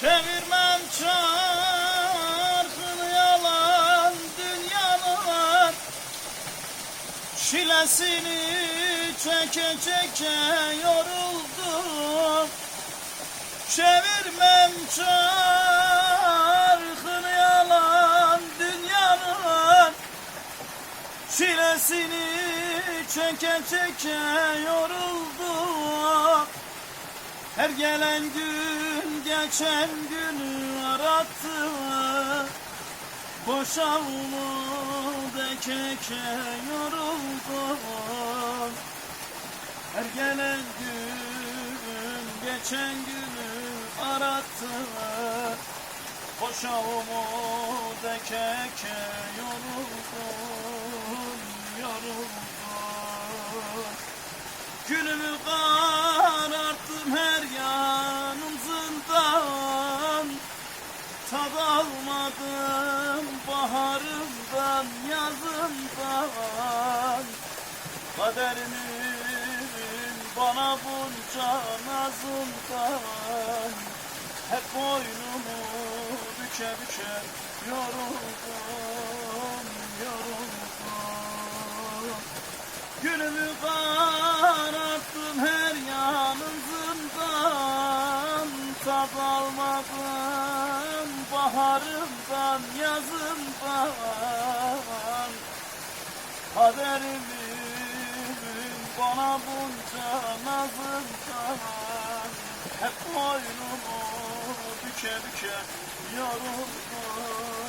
Çevirmem çarkını yalan dünyanın Şilesini çeke çeke yoruldum. Çevirmem çarkını yalan dünyanın Çilesini çeke çeke yoruldum. Her gelen gün geçen günü arattı. Boşa umut ekeke yoruldum Her gelen gün geçen günü arattı. Boşa umut ekeke yoruldum Yoruldum Günümü kararttım Tad almadım baharımdan yazından. Kaderimin bana bunca nazından. Hep boynumu büke büke yoruldum, yoruldum. Günümü kararttım her yanım zindan Tad almadım baharımdan yazımdan Kaderimin bana bunca nazımdan Hep boynumu büke büke yoruldum